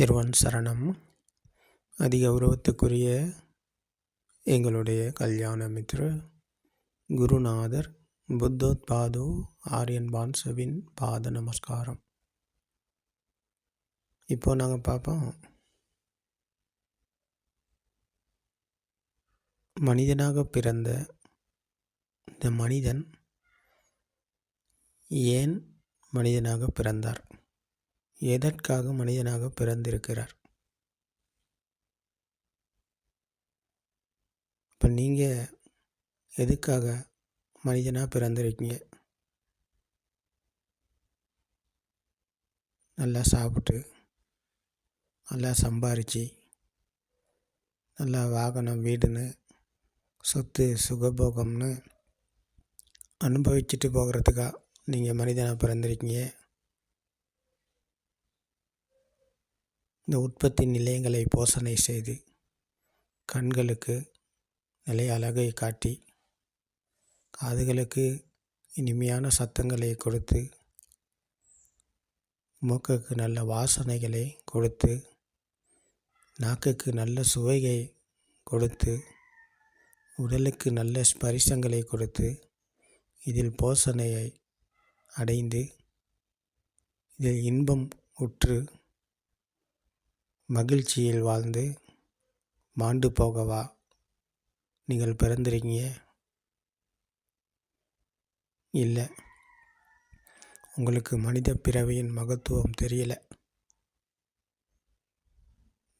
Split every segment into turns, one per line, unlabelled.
திருவன் சரணம். அதிகௌரவத்துக்குரிய எங்களுடைய கல்யாண மித்ரு குருநாதர் புத்தோத்பாது ஆரியன் பான்சவின் பாத நமஸ்காரம். இப்போ நாங்கள் பார்ப்போம் மனிதனாக பிறந்த இந்த மனிதன் ஏன் மனிதனாக பிறந்தார்? எதற்காக மனிதனாக பிறந்திருக்கிறார்? இப்போ நீங்கள் எதுக்காக மனிதனாக பிறந்திருக்கீங்க? நல்லா சாப்பிட்டு நல்லா சம்பாரித்து நல்லா வாகனம் வீடுன்னு சொத்து சுகபோகம்னு அனுபவிச்சுட்டு போகிறதுக்காக நீங்கள் மனிதனாக பிறந்திருக்கீங்க? இந்த உற்பத்தி நிலையங்களை போஷணை செய்து கண்களுக்கு நிலை அழகை காட்டி காதுகளுக்கு இனிமையான சத்தங்களை கொடுத்து மூக்குக்கு நல்ல வாசனைகளை கொடுத்து நாக்குக்கு நல்ல சுவையை கொடுத்து உடலுக்கு நல்ல ஸ்பரிசங்களை கொடுத்து இதில் போஷணையை அடைந்து இதில் இன்பம் உற்று மகிழ்ச்சியில் வாழ்ந்து மாண்டு போகவா? நீங்கள் பிறந்திருக்கீங்க இல்லை. உங்களுக்கு மனித பிறவியின் மகத்துவம் தெரியல.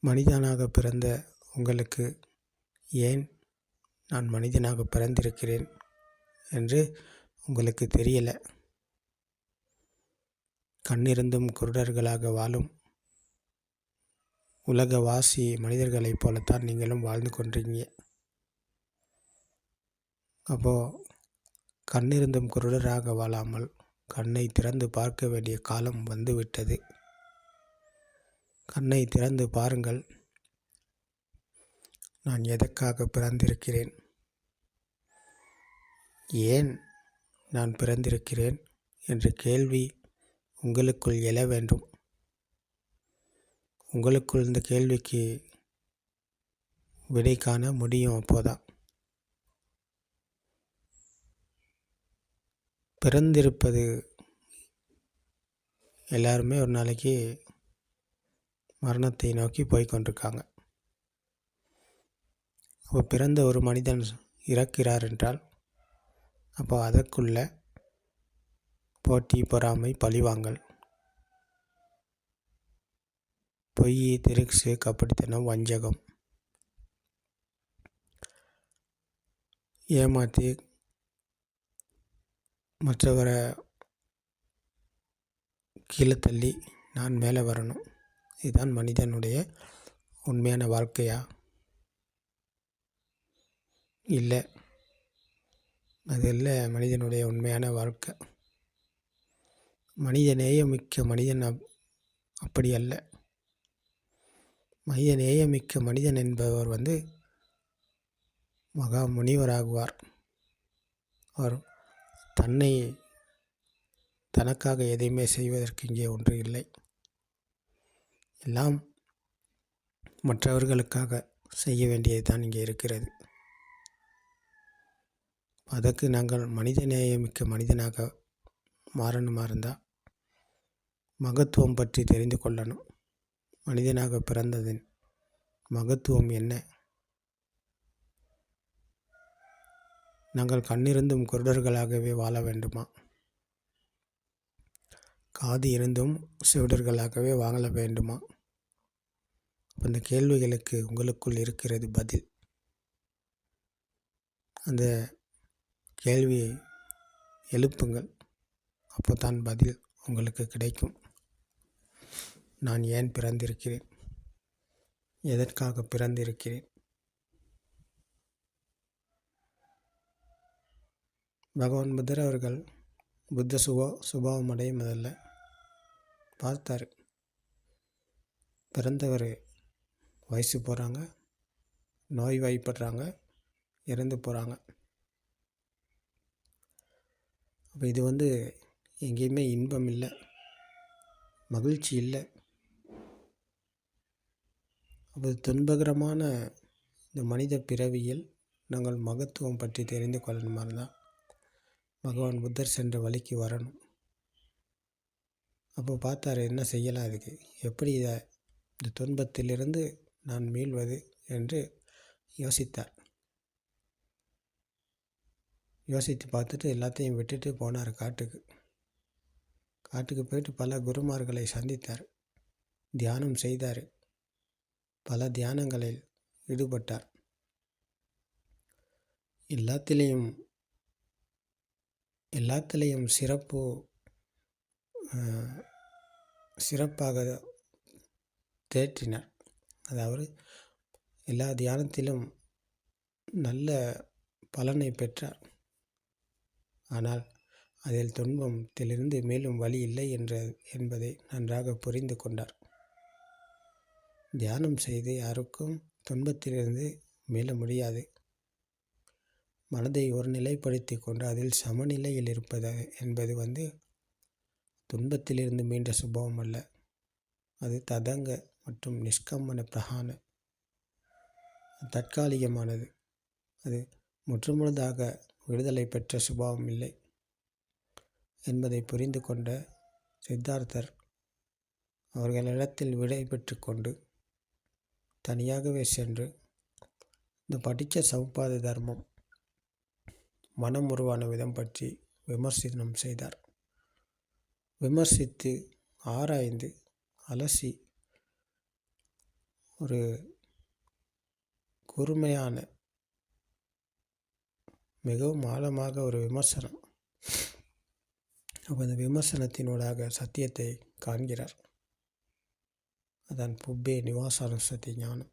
மனிதனாக பிறந்த உங்களுக்கு ஏன் நான் மனிதனாக பிறந்திருக்கிறேன் என்று உங்களுக்கு தெரியல. கண்ணிருந்தும் குருடர்களாக வாழும் உலகவாசி மனிதர்களைப் போலத்தான் நீங்களும் வாழ்ந்து கொண்டிருக்கீங்க. அப்போது கண்ணிருந்தும் குருடராக வாழாமல் கண்ணை திறந்து பார்க்க வேண்டிய காலம் வந்துவிட்டது. கண்ணை திறந்து பாருங்கள். நான் எதற்காக பிறந்திருக்கிறேன்? ஏன் நான் பிறந்திருக்கிறேன்? என்ற கேள்வி உங்களுக்குள் எழ வேண்டும். உங்களுக்குள் இந்த கேள்விக்கு விடை காண முடியும் அப்போதான் பிறந்திருப்பது எல்லாருமே ஒரு நாளைக்கு மரணத்தை நோக்கி போய்கொண்டிருக்காங்க அப்போ பிறந்த ஒரு மனிதன் இறக்கிறார் என்றால் அப்போ அதற்குள்ள போட்டி பொறாமை பழிவாங்கல் பொய் திருக்ஸு கபடித்தனம் வஞ்சகம். ஏமாற்றி மற்றவரை கீழே தள்ளி நான் மேலே வரணும். இதுதான் மனிதனுடைய உண்மையான வாழ்க்கையா? இல்லை. அது இல்லை மனிதனுடைய உண்மையான வாழ்க்கை. மனிதனேயே மிக்க மனிதன் அப் அப்படி அல்ல. மைய நேயமிக்க மனிதன் என்பவர் வந்து மகா முனிவராகுவார் அவர் தன்னை தனக்காக எதையுமே செய்வதற்கு இங்கே ஒன்று இல்லை. எல்லாம் மற்றவர்களுக்காக செய்ய வேண்டியது தான் இங்கே இருக்கிறது. அதற்கு நாங்கள் மனித நேயமிக்க மனிதனாக மாறணுமா இருந்தால் மகத்துவம் பற்றி தெரிந்து கொள்ளணும். மனிதனாக பிறந்ததின் மகத்துவம் என்ன? நாங்கள் கண்ணிருந்தும் குருடர்களாகவே வாழ வேண்டுமா? காது இருந்தும் செவிடர்களாகவே வாழ வேண்டுமா? அந்த கேள்விகளுக்கு உங்களுக்குள் இருக்கிறது பதில். அந்த கேள்வியை எழுப்புங்கள். அப்போ தான் பதில் உங்களுக்கு கிடைக்கும். நான் ஏன் பிறந்திருக்கிறேன்? எதற்காக பிறந்திருக்கிறேன்? பகவான் புத்தர் அவர்கள் புத்த சுபா சுபாவம் அடையும் முதல்ல பார்த்தார். பிறந்தவர் வயசு போகிறாங்க நோய் வாய்ப்படுறாங்க இறந்து போகிறாங்க அப்போ இது வந்து எங்கேயுமே இன்பம் இல்லை. மகிழ்ச்சி இல்லை. அப்போது துன்பகரமான இந்த மனித பிறவியில் நாங்கள் மகத்துவம் பற்றி தெரிந்து கொள்ளணுமா இருந்தால் பகவான் புத்தர் சென்ற வழிக்கு வரணும். அப்போ பார்த்தாரு என்ன செய்யலாம் அதுக்கு எப்படி இதை இந்த துன்பத்திலிருந்து நான் மீள்வது என்று யோசித்தார். யோசித்து பார்த்துட்டு எல்லாத்தையும் விட்டுட்டு போனார் காட்டுக்கு. காட்டுக்கு போயிட்டு பல குருமார்களை சந்தித்தார். தியானம் செய்தார். பல தியானங்களில் ஈடுபட்டார். எல்லாத்திலையும் எல்லாத்திலையும் சிறப்பு சிறப்பாக தேற்றினார். அதாவது எல்லா தியானத்திலும் நல்ல பலனை பெற்றார். ஆனால் அதில் துன்பத்திலிருந்து மேலும் வழி இல்லை என்ற என்பதை நன்றாக புரிந்து கொண்டார். தியானம் செய்து யாருக்கும் துன்பத்திலிருந்து மீள முடியாது. மனதை ஒரு நிலைப்படுத்தி கொண்டு அதில் சமநிலையில் இருப்பது என்பது வந்து துன்பத்திலிருந்து மீண்ட சுபவம் அல்ல. அது ததங்க மற்றும் நிஷ்கம்மன பிரகான தற்காலிகமானது. அது முற்றுமுழுதாக விடுதலை பெற்ற சுபாவம் இல்லை என்பதை புரிந்து கொண்ட சித்தார்த்தர் அவர்களிடத்தில் விடை பெற்று கொண்டு தனியாகவே சென்று இந்த படித்த சமுப்பாத தர்மம் மனம் உருவான விதம் பற்றி விமர்சனம் செய்தார். விமர்சித்து ஆராய்ந்து அலசி ஒரு கூர்மையான மிகவும் ஆழமாக ஒரு விமர்சனம். அப்போ அந்த விமர்சனத்தினூடாக சத்தியத்தை காண்கிறார். அதான் புப்பே நிவாசானுசதி ஞானம்.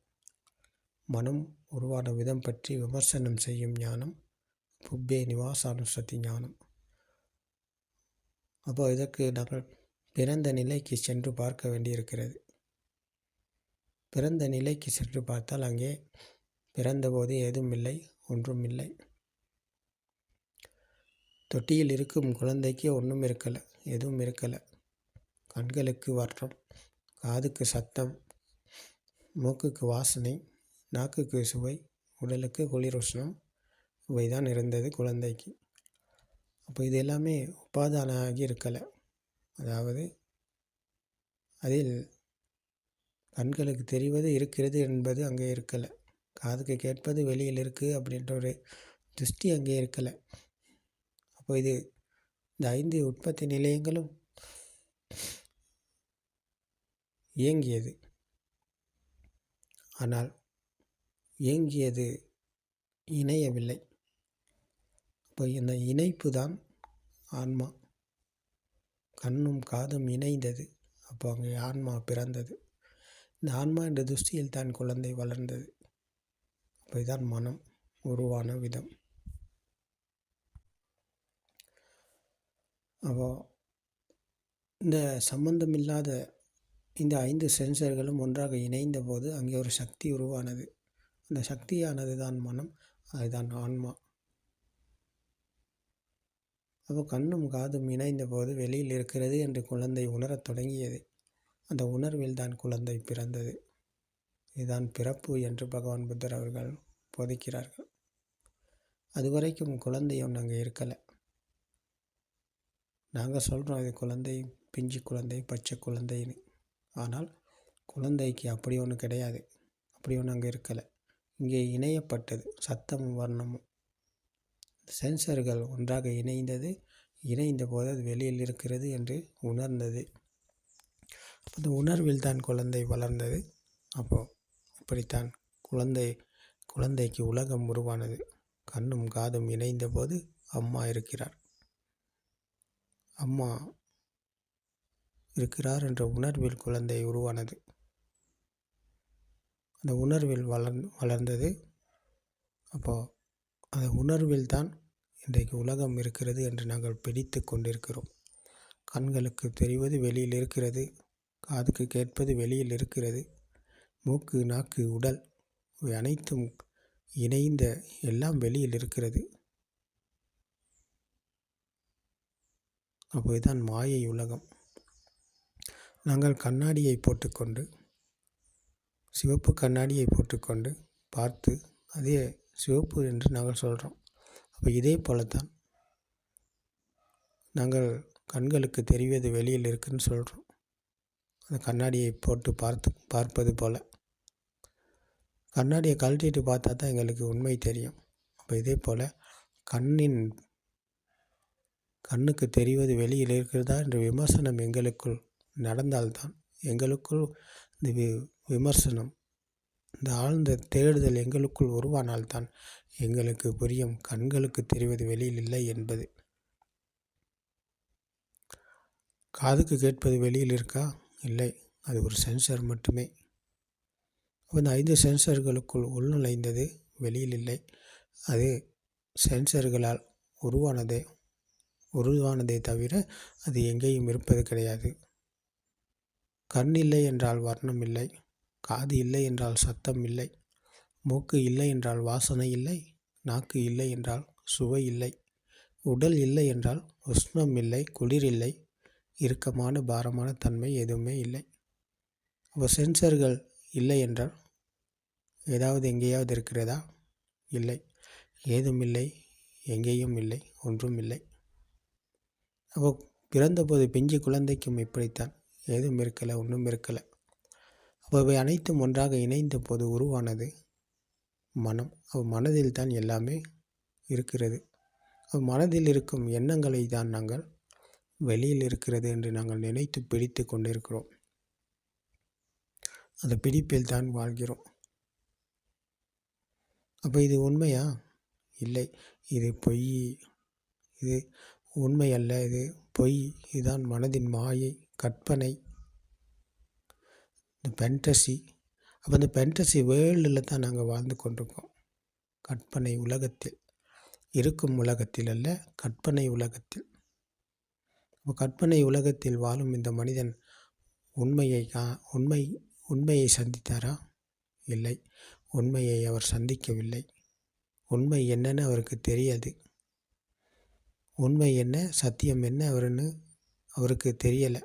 மனம் உருவான விதம் பற்றி விமர்சனம் செய்யும் ஞானம் புப்பே நிவாசானுசதி ஞானம். அப்போ இதற்கு நாங்கள் பிறந்த நிலைக்கு சென்று பார்க்க வேண்டியிருக்கிறது. பிறந்த நிலைக்கு சென்று பார்த்தால் அங்கே பிறந்தபோது ஏதும் இல்லை ஒன்றும் இல்லை. தொட்டியில் இருக்கும் குழந்தைக்கு ஒன்றும் இருக்கலை எதுவும் இருக்கலை. கண்களுக்கு வர்ணம் காதுக்கு சத்தம் மூக்குக்கு வாசனை நாக்குக்கு சுவை உடலுக்கு குளிர் உஷ்ணம் இவை தான் இருந்தது குழந்தைக்கு. அப்போ இது எல்லாமே உபாதானாகி இருக்கலை. அதாவது அதில் கண்களுக்கு தெரிவது இருக்கிறது என்பது அங்கே இருக்கலை. காதுக்கு கேட்பது வெளியில் இருக்குது அப்படின்ற ஒரு திருஷ்டி அங்கே இருக்கலை. அப்போ இது இந்த ஐந்து உற்பத்தி நிலையங்களும் இயங்கியது. ஆனால் இயங்கியது இணையவில்லை. அப்போ இந்த இணைப்பு தான் ஆன்மா. கண்ணும் காதும் இணைந்தது. அப்போ அங்கே ஆன்மா பிறந்தது. இந்த ஆன்மா என்ற துஷ்டியில் தான் குழந்தை வளர்ந்தது. அப்போ இதுதான் மனம் உருவான விதம். அப்போ இந்த சம்பந்தமில்லாத இந்த ஐந்து சென்சர்களும் ஒன்றாக இணைந்த போது அங்கே ஒரு சக்தி உருவானது. அந்த சக்தியானது தான் மனம் அதுதான் ஆன்மா. அப்போ கண்ணும் காதும் இணைந்த போது வெளியில் இருக்கிறது என்று குழந்தை உணரத் தொடங்கியது. அந்த உணர்வில் தான் குழந்தை பிறந்தது. இதுதான் பிறப்பு என்று பகவான் புத்தர் அவர்கள் போதிக்கிறார்கள். அதுவரைக்கும் குழந்தை ஒன்று அங்கே இருக்கலை. நாங்கள் சொல்கிறோம் இது குழந்தை பிஞ்சு குழந்தை பச்சை குழந்தைன்னு. ஆனால் குழந்தைக்கு அப்படி ஒன்று கிடையாது. அப்படி ஒன்று அங்கே இருக்கலை. இங்கே இணையப்பட்டது சத்தமும் வர்ணமும். சென்சர்கள் ஒன்றாக இணைந்தது இணைந்த போது அது வெளியில் இருக்கிறது என்று உணர்ந்தது. அந்த உணர்வில் தான் குழந்தை வளர்ந்தது. அப்போது இப்படித்தான் குழந்தை குழந்தைக்கு உலகம் உருவானது. கண்ணும் காதும் இணைந்த போது அம்மா இருக்கிறார் அம்மா இருக்கிறார் என்ற உணர்வில் குழந்தை உருவானது. அந்த உணர்வில் வளர் வளர்ந்தது. அப்போது அந்த உணர்வில் தான் இன்றைக்கு உலகம் இருக்கிறது என்று நாங்கள் பிடித்து கொண்டிருக்கிறோம். கண்களுக்கு தெரிவது வெளியில் இருக்கிறது காதுக்கு கேட்பது வெளியில் இருக்கிறது மூக்கு நாக்கு உடல் இவை அனைத்தும் இணைந்த எல்லாம் வெளியில் இருக்கிறது. அப்போதுதான் மாயை உலகம். நாங்கள் கண்ணாடியை போட்டுக்கொண்டு சிவப்பு கண்ணாடியை போட்டுக்கொண்டு பார்த்து அதே சிவப்பு என்று நாங்கள் சொல்கிறோம் அப்போ இதே போல தான் நாங்கள் கண்களுக்கு தெரிவது வெளியில் இருக்குன்னு சொல்கிறோம் அந்த கண்ணாடியை போட்டு பார்த்து பார்ப்பது போல். கண்ணாடியை கழட்டிட்டு பார்த்தா தான் எங்களுக்கு உண்மை தெரியும். அப்போ இதே போல் கண்ணின் கண்ணுக்கு தெரிவது வெளியில் இருக்கிறதா என்ற விமர்சனம் எங்களுக்குள் நடந்தால்தான் எங்களுக்குள் இந்த வி விமர்சனம் இந்த ஆழ்ந்த தேடுதல் எங்களுக்குள் உருவானால்தான் எங்களுக்கு புரியும். கண்களுக்கு தெரிவது வெளியில் இல்லை என்பது. காதுக்கு கேட்பது வெளியில் இருக்கா? இல்லை. அது ஒரு சென்சர் மட்டுமே. அந்த ஐந்து சென்சர்களுக்குள் உள்நுழைந்தது வெளியில் இல்லை. அது சென்சர்களால் உருவானதே உருவானதே தவிர அது எங்கேயும் இருப்பது கிடையாது. கண் இல்லை என்றால் வர்ணம் இல்லை காது இல்லை என்றால் சத்தம் இல்லை மூக்கு இல்லை என்றால் வாசனை இல்லை நாக்கு இல்லை என்றால் சுவை இல்லை உடல் இல்லை என்றால் உஷ்ணம் இல்லை குளிர் இல்லை இறுக்கமான பாரமான தன்மை எதுவுமே இல்லை. அப்போ சென்சர்கள் இல்லை என்றால் ஏதாவது எங்கேயாவது இருக்கிறதா? இல்லை. ஏதும் இல்லை எங்கேயும் இல்லை ஒன்றும் இல்லை. அப்போ பிறந்தபோது பிஞ்சு குழந்தைக்கும் இப்படித்தான். எதுவும் இருக்கலை ஒன்றும் இருக்கலை. அப்போ இவை அனைத்தும் ஒன்றாக இணைந்த போது உருவானது மனம். அவ் மனதில் தான் எல்லாமே இருக்கிறது. அவ் மனதில் இருக்கும் எண்ணங்களை தான் நாங்கள் வெளியில் இருக்கிறது என்று நாங்கள் நினைத்து பிடித்து கொண்டிருக்கிறோம். அந்த பிடிப்பில் தான் வாழ்கிறோம். அப்போ இது உண்மையா? இல்லை. இது பொய். இது உண்மை அல்ல இது பொய். இதுதான் மனதின் மாயை. கற்பனை இந்த பென்டசி அப்போ இந்த பென்டசி வேர்ல்டில் தான் நாங்கள் வாழ்ந்து கொண்டிருக்கோம். கற்பனை உலகத்தில் இருக்கும் உலகத்தில் அல்ல கற்பனை உலகத்தில். இப்போ கற்பனை உலகத்தில் வாழும் இந்த மனிதன் உண்மையை கா உண்மை உண்மையை சந்தித்தாரா? இல்லை. உண்மையை அவர் சந்திக்கவில்லை. உண்மை என்னன்னு அவருக்கு தெரியாது. உண்மை என்ன சத்தியம் என்ன அவருன்னு அவருக்கு தெரியலை.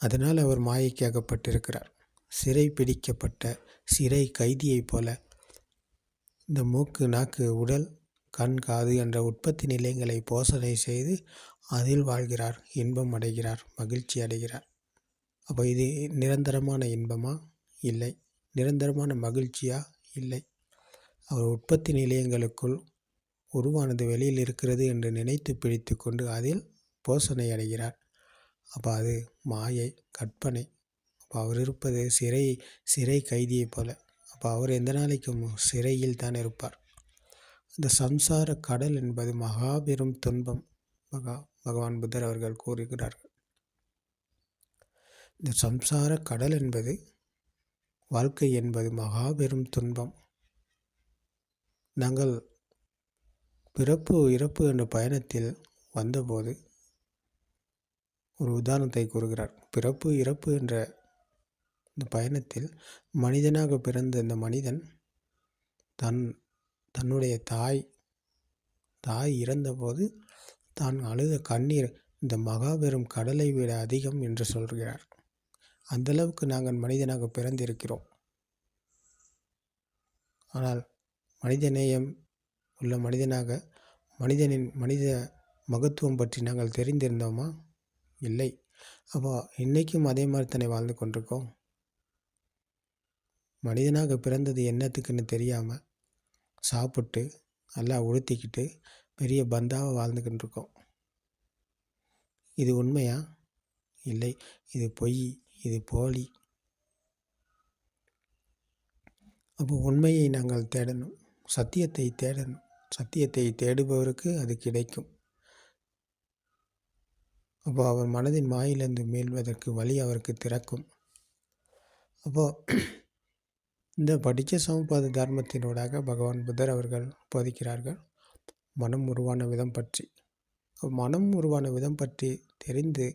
அதனால் அவர் மாயைக்கு அகப்பட்டிருக்கிறார் சிறை பிடிக்கப்பட்ட சிறை கைதியைப் போல இந்த மூக்கு நாக்கு உடல் கண் காது என்ற உற்பத்தி நிலையங்களை போசனை செய்து அதில் வாழ்கிறார் இன்பம் அடைகிறார் மகிழ்ச்சி அடைகிறார். அப்போ இது நிரந்தரமான இன்பமா? இல்லை. நிரந்தரமான மகிழ்ச்சியா? இல்லை. அவர் உற்பத்தி நிலையங்களுக்குள் உருவானது வெளியில் இருக்கிறது என்று நினைத்து பிடித்து கொண்டு அதில் போசனை அடைகிறார். அப்போ அது மாயை கற்பனை. அப்போ அவர் இருப்பது சிறை சிறை கைதியைப் போல. அப்போ அவர் எந்த நாளைக்கும் சிறையில் தான் இருப்பார். இந்த சம்சார கடல் என்பது மகாபெரும் துன்பம் மகா பகவான் புத்தர் அவர்கள் கூறுகிறார்கள். இந்த சம்சார கடல் என்பது வாழ்க்கை என்பது மகாபெரும் துன்பம். நாங்கள் பிறப்பு இறப்பு என்ற பயணத்தில் வந்தபோது ஒரு உதாரணத்தை கூறுகிறார். பிறப்பு இறப்பு என்ற இந்த பயணத்தில் மனிதனாக பிறந்த இந்த மனிதன் தன் தன்னுடைய தாய் தாய் இறந்தபோது தான் அழுத கண்ணீர் இந்த மகாபெரும் கடலை விட அதிகம் என்று சொல்கிறார். அந்தளவுக்கு நாங்கள் மனிதனாக பிறந்திருக்கிறோம். ஆனால் மனிதநேயம் உள்ள மனிதனாக மனிதனின் மனித மகத்துவம் பற்றி நாங்கள் தெரிந்திருந்தோமா? இல்லை. அப்போ இன்றைக்கும் அதே மாதிரி தானே வாழ்ந்து கொண்டிருக்கோம்? மனிதனாக பிறந்தது என்னத்துக்குன்னு தெரியாமல் சாப்பிட்டு நல்லா உடுத்திக்கிட்டு பெரிய பந்தாக வாழ்ந்துக்கிட்டு இருக்கோம். இது உண்மையா? இல்லை. இது பொய். இது போலி. அப்போ உண்மையை நாங்கள் தேடணும். சத்தியத்தை தேடணும். சத்தியத்தை தேடுபவருக்கு அது கிடைக்கும். அப்போ அவர் மனதின் மாயிலிருந்து மீள்வதற்கு வழி அவருக்கு திறக்கும். அப்போது இந்த படித்த சமபாத தர்மத்தினூடாக பகவான் புத்தர் அவர்கள் போதிக்கிறார்கள். மனம் உருவான விதம் பற்றி. மனம் உருவான விதம் பற்றி தெரிந்து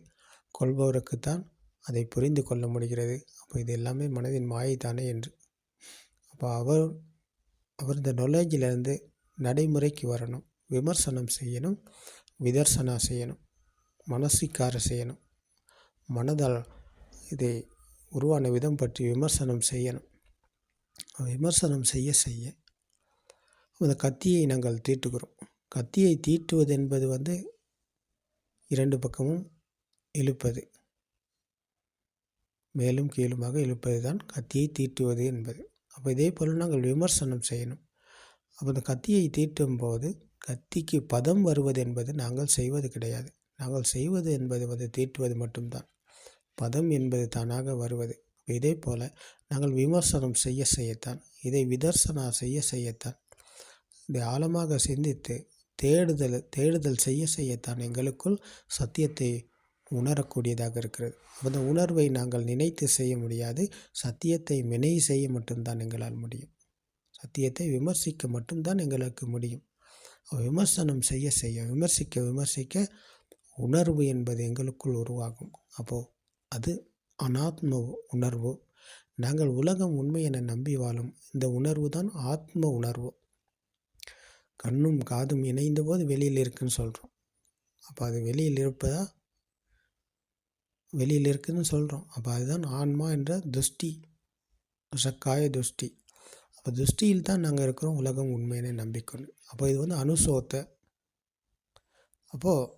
கொள்பவருக்குத்தான் அதை புரிந்து கொள்ள முடிகிறது. அப்போ இது எல்லாமே மனதின் மாயை தானே என்று. அப்போ அவர் அவர் இந்த நாலேஜிலேருந்து நடைமுறைக்கு வரணும். விமர்சனம் செய்யணும். விதர்சனா செய்யணும். மனசிக்கார செய்யணும். மனதால் இதை உருவான விதம் பற்றி விமர்சனம் செய்யணும். விமர்சனம் செய்ய செய்ய அந்த கத்தியை நாங்கள் தீட்டுகிறோம். கத்தியை தீட்டுவது என்பது வந்து இரண்டு பக்கமும் இழுப்பது. மேலும் கீழுமாக இழுப்பது தான் கத்தியை தீட்டுவது என்பது. அப்போ இதே போல் நாங்கள் விமர்சனம் செய்யணும். அப்போ அந்த கத்தியை தீட்டும் போது கத்திக்கு பதம் வருவது என்பது நாங்கள் செய்வது கிடையாது. நாங்கள் செய்வது என்பது வந்து தீட்டுவது மட்டும்தான். பதம் என்பது தானாக வருவது. இதே போல் நாங்கள் விமர்சனம் செய்ய செய்யத்தான் இதை விதர்சனா செய்ய செய்யத்தான் இதை ஆழமாக சிந்தித்து தேடுதல் தேடுதல் செய்ய செய்யத்தான் எங்களுக்குள் சத்தியத்தை உணரக்கூடியதாக இருக்கிறது. அந்த உணர்வை நாங்கள் நினைத்து செய்ய முடியாது சத்தியத்தை வினை செய்ய மட்டும்தான் எங்களால் முடியும். சத்தியத்தை விமர்சிக்க மட்டும்தான் எங்களுக்கு முடியும். விமர்சனம் செய்ய செய்ய விமர்சிக்க விமர்சிக்க உணர்வு என்பது எங்களுக்குள் உருவாகும். அப்போது அது அனாத்ம உணர்வு. நாங்கள் உலகம் உண்மை என நம்பி வாழும் இந்த உணர்வு தான் ஆத்ம உணர்வு. கண்ணும் காதும் இணைந்த போது வெளியில் இருக்குன்னு சொல்கிறோம் அப்போ அது வெளியில் இருப்பதா? வெளியில் இருக்குதுன்னு சொல்கிறோம் அப்போ அதுதான் ஆன்மா என்ற துஷ்டி சக்காய துஷ்டி. அப்போ துஷ்டியில் தான் நாங்கள் இருக்கிறோம் உலகம் உண்மையினை நம்பிக்கொண்டு. அப்போ இது வந்து அனுசோத்தை. அப்போது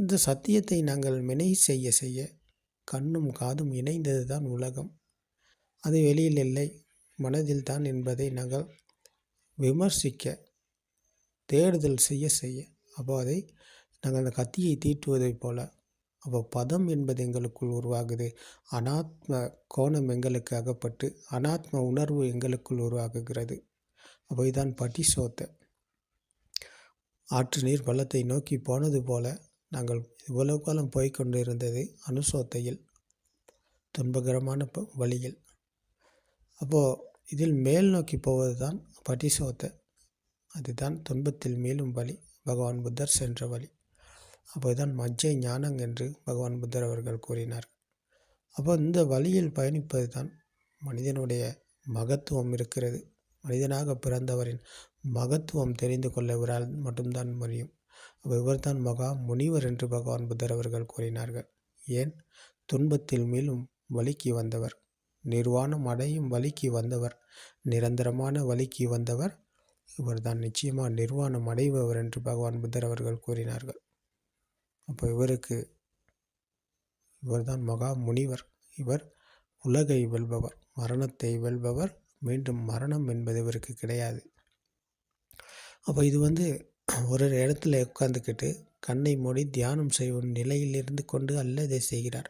இந்த சத்தியத்தை நாங்கள் மெனை செய்ய செய்ய கண்ணும் காதும் இணைந்தது தான் உலகம். அது வெளியில் இல்லை மனதில் தான் என்பதை நாங்கள் விமர்சிக்க தேடுதல் செய்ய செய்ய அப்போ அதை நாங்கள் அந்த கத்தியை தீட்டுவதைப் போல அப்போ பதம் என்பது எங்களுக்குள் உருவாகுது அனாத்ம கோணம் எங்களுக்கு அகப்பட்டு அனாத்ம உணர்வு எங்களுக்குள் உருவாகுகிறது. அப்போ இதுதான் பட்டிசோத்தை ஆற்று நீர் பள்ளத்தை நோக்கி போனது போல நாங்கள் இவ்வளவு காலம் போய்கொண்டிருந்தது அனுசோத்தையில்? துன்பகரமான வழியில். அப்போது இதில் மேல் நோக்கி போவது தான் பட்டிசோத்தை அதுதான் துன்பத்தில் மேலும் வழி பகவான் புத்தர் சென்ற வழி. அப்போதுதான் மஜ்ஜை ஞானம் என்று பகவான் புத்தர் அவர்கள் கூறினார். அப்போ இந்த வழியில் பயணிப்பது தான் மனிதனுடைய மகத்துவம் இருக்கிறது. மனிதனாக பிறந்தவரின் மகத்துவம் தெரிந்து கொள்ள இவரால் மட்டும்தான் முடியும். இவர்தான் மகா முனிவர் என்று பகவான் புத்தர் அவர்கள் கூறினார்கள். ஏன்? துன்பத்தில் மேலும் வலிக்கு வந்தவர். நிர்வாணம் அடையும் வலிக்கு வந்தவர். நிரந்தரமான வலிக்கு வந்தவர். இவர்தான் நிச்சயமாக நிர்வாணம் அடைபவர் என்று பகவான் புத்தர் அவர்கள் கூறினார்கள். அப்போ இவருக்கு இவர்தான் மகா முனிவர். இவர் உலகை வெல்பவர். மரணத்தை வெல்பவர். மீண்டும் மரணம் என்பது இவருக்கு கிடையாது. அப்போ இது வந்து ஒரு இடத்துல உட்காந்துக்கிட்டு கண்ணை மூடி தியானம் செய்யும் நிலையில் இருந்து கொண்டு அல்ல இதை செய்கிறார்.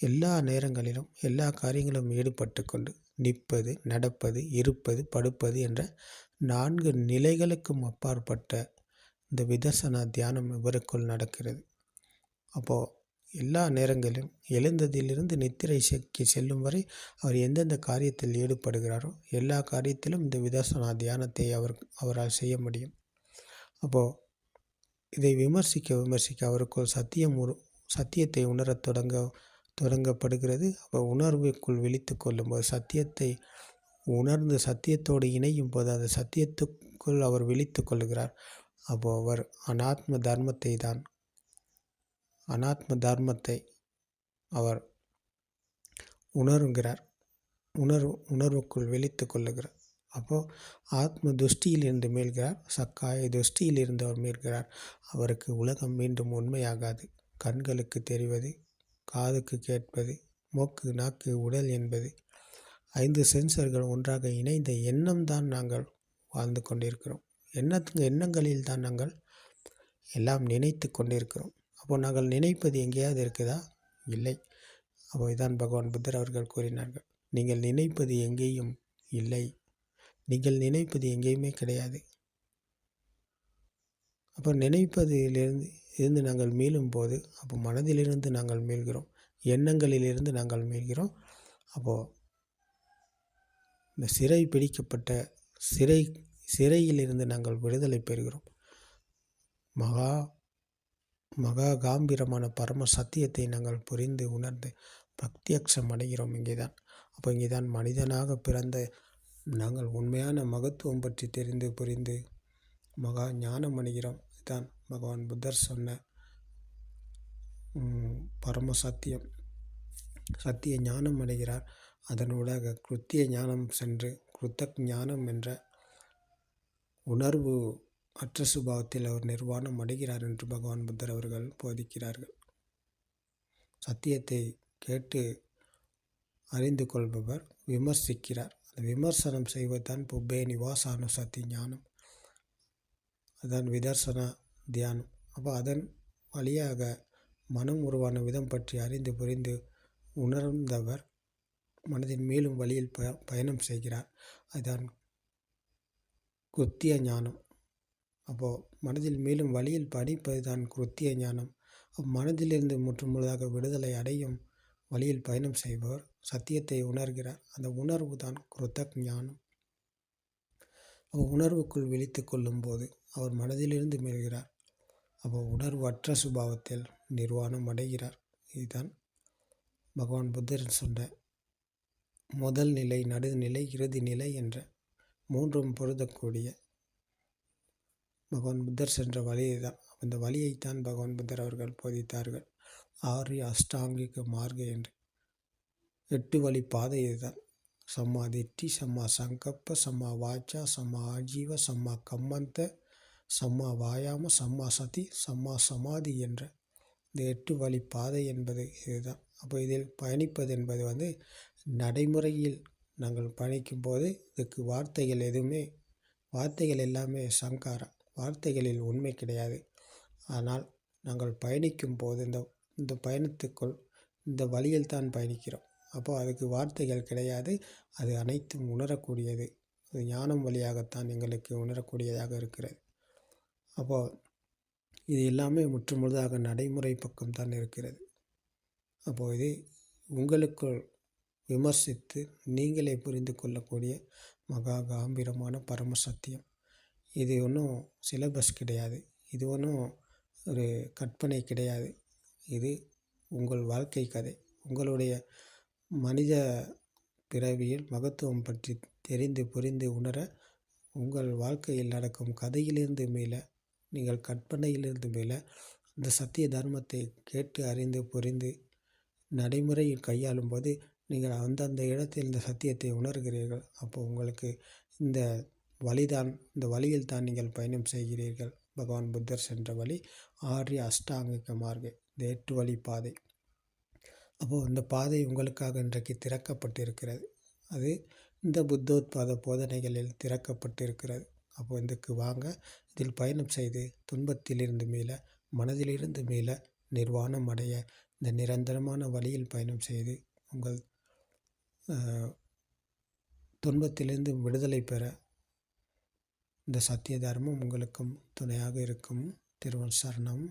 எல்லா நேரங்களிலும் எல்லா காரியங்களும் ஈடுபட்டு கொண்டு நிற்பது நடப்பது இருப்பது படுப்பது என்ற நான்கு நிலைகளுக்கும் அப்பாற்பட்ட இந்த விதர்சனா தியானம் இவருக்குள் நடக்கிறது. அப்போது எல்லா நேரங்களிலும் எழுந்ததிலிருந்து நித்திரை சக்தி செல்லும் வரை அவர் எந்தெந்த காரியத்தில் ஈடுபடுகிறாரோ எல்லா காரியத்திலும் இந்த விதர்சனா தியானத்தை அவர் அவரால் செய்ய முடியும். அப்போது இதை விமர்சிக்க விமர்சிக்க அவருக்குள் சத்தியம் உரு சத்தியத்தை உணரத் தொடங்க தொடங்கப்படுகிறது. அப்போ உணர்வுக்குள் விழித்து கொள்ளும்போது சத்தியத்தை உணர்ந்து சத்தியத்தோடு இணையும் போது அந்த சத்தியத்துக்குள் அவர் விழித்து கொள்கிறார். அப்போது அவர் அனாத்ம தர்மத்தை தான் அனாத்ம தர்மத்தை அவர் உணருங்கிறார். உணர்வு உணர்வுக்குள் விழித்து கொள்ளுகிறார். அப்போது ஆத்ம துஷ்டியில் இருந்து மீள்கிறார் சக்காய துஷ்டியில் இருந்தவர் மீள்கிறார். அவருக்கு உலகம் மீண்டும் உண்மையாகாது. கண்களுக்கு தெரிவது காதுக்கு கேட்பது மூக்கு நாக்கு உடல் என்பது. ஐந்து சென்சர்கள் ஒன்றாக இணைந்த எண்ணம் தான் நாங்கள் வாழ்ந்து கொண்டிருக்கிறோம். எண்ணத்து எண்ணங்களில் தான் நாங்கள் எல்லாம் நினைத்து கொண்டிருக்கிறோம். அப்போது நாங்கள் நினைப்பது எங்கேயாவது இருக்குதா? இல்லை. அப்போ இதான் பகவான் புத்தர் அவர்கள் கூறினார்கள். நீங்கள் நினைப்பது எங்கேயும் இல்லை. நீங்கள் நினைப்பது எங்கேயுமே கிடையாது. அப்போ நினைப்பதிலிருந்து இருந்து நாங்கள் மீளும் போது அப்போ மனதிலிருந்து நாங்கள் மீள்கிறோம். எண்ணங்களிலிருந்து நாங்கள் மீள்கிறோம். அப்போது இந்த சிறை பிடிக்கப்பட்ட சிறை சிறையிலிருந்து நாங்கள் விடுதலை பெறுகிறோம். மகா மகா காம்பீரமான பரம சத்தியத்தை நாங்கள் புரிந்து உணர்ந்து பக்தியக்ஷம் அடைகிறோம் இங்கே தான் அப்போ இங்கே தான் மனிதனாக பிறந்த நாங்கள் உண்மையான மகத்துவம் பற்றி தெரிந்து புரிந்து மகா ஞானம் அடைகிறோம் இதுதான் பகவான் புத்தர் சொன்ன பரம சத்தியம். சத்திய ஞானம் அடைகிறார். அதனூடாக கிருத்திய ஞானம் சென்று கிருத்தக் ஞானம் என்ற உணர்வு அற்ற சுபாவத்தில் அவர் நிர்வாணம் அடைகிறார் என்று பகவான் புத்தர் அவர்கள் போதிக்கிறார்கள். சத்தியத்தை கேட்டு அறிந்து கொள்பவர் விமர்சிக்கிறார். அந்த விமர்சனம் செய்வதுதான் புப்பே நிவாசானு சத்தி ஞானம் அதான் விதர்சன தியானம். அப்போ அதன் வழியாக மனம் உருவான விதம் பற்றி அறிந்து புரிந்து உணர்ந்தவர் மனதின் மேலும் வழியில் ப பயணம் செய்கிறார். அதுதான் குத்திய ஞானம் அப்போது மனதில் மேலும் வழியில் படிப்பது தான் குத்திய ஞானம் மனதிலிருந்து முற்றுமுழுதாக விடுதலை அடையும் வழியில் பயணம் செய்பவர் சத்தியத்தை உணர்கிறார். அந்த உணர்வு தான் குருத்தக் ஞானம் அவர் உணர்வுக்குள் விழித்து கொள்ளும்போது அவர் மனதிலிருந்து மீள்கிறார் அவர் உணர்வற்ற சுபாவத்தில் நிர்வாணம் அடைகிறார். இதுதான் பகவான் புத்தர் சொன்ன முதல் நிலை நடுநிலை இறுதி நிலை என்ற மூன்றும் பொருந்தக்கூடிய பகவான் புத்தர் சென்ற வழியை தான் அந்த வழியைத்தான் பகவான் புத்தர் அவர்கள் போதித்தார்கள். ஆரிய அஷ்டாங்கிக மார்க்க என்று. எட்டு வழி பாதை இதுதான். சம்மா திட்டி சம்மா சங்கப்ப சம்மா வாச்சா சம்மா ஆஜீவ சம்மா கம்மந்த சம்மா வாயாம சம்மா சதி சம்மா சமாதி என்ற இந்த எட்டு வழி பாதை என்பது இதுதான். அப்போ இதில் பயணிப்பது என்பது வந்து நடைமுறையில் நாங்கள் பயணிக்கும் போது இதுக்கு வார்த்தைகள் எதுவுமே வார்த்தைகள் எல்லாமே சங்காரம். வார்த்தைகளில் உண்மை கிடையாது. ஆனால் நாங்கள் பயணிக்கும் போது இந்த இந்த பயணத்துக்குள் இந்த வழியில் தான் பயணிக்கிறோம். அப்போது அதுக்கு வார்த்தைகள் கிடையாது. அது அனைத்தும் உணரக்கூடியது. அது ஞானம் வழியாகத்தான் எங்களுக்கு உணரக்கூடியதாக இருக்கிறது. அப்போது இது எல்லாமே முற்றுமுழுதாக நடைமுறை பக்கம் தான் இருக்கிறது. அப்போது இது உங்களுக்குள் விமர்சித்து நீங்களே புரிந்து கொள்ளக்கூடிய மகா காம்பீரமான பரம சத்தியம். இது ஒன்றும் சிலபஸ் கிடையாது. இது ஒன்றும் ஒரு கற்பனை கிடையாது. இது உங்கள் வாழ்க்கை கதை. உங்களுடைய மனித பிறவியில் மகத்துவம் பற்றி தெரிந்து புரிந்து உணர உங்கள் வாழ்க்கையில் நடக்கும் கதையிலிருந்து மீள நீங்கள் கற்பனையிலிருந்து மீள அந்த சத்திய தர்மத்தை கேட்டு அறிந்து புரிந்து நடைமுறையில் கையாளும் போது நீங்கள் அந்தந்த இடத்தில் இந்த சத்தியத்தை உணர்கிறீர்கள். அப்போ உங்களுக்கு இந்த வழிதான் இந்த வழியில் தான் நீங்கள் பயணம் செய்கிறீர்கள். பகவான் புத்தர் சென்ற வழி ஆரிய அஷ்டாங்கிக மார்க்கு இந்த எட்டு வழி பாதை. அப்போது இந்த பாதை உங்களுக்காக இன்றைக்கு திறக்கப்பட்டிருக்கிறது. அது இந்த புத்தோத்பாத போதனைகளில் திறக்கப்பட்டிருக்கிறது. அப்போ இதுக்கு வாங்க இதில் பயணம் செய்து துன்பத்திலிருந்து மீள மனதிலிருந்து மீள நிர்வாணம் அடைய இந்த நிரந்தரமான வழியில் பயணம் செய்து உங்கள் துன்பத்திலிருந்து விடுதலை பெற இந்த சத்திய தர்மம் உங்களுக்கும் துணையாக இருக்கும். திருவன் சரணம்.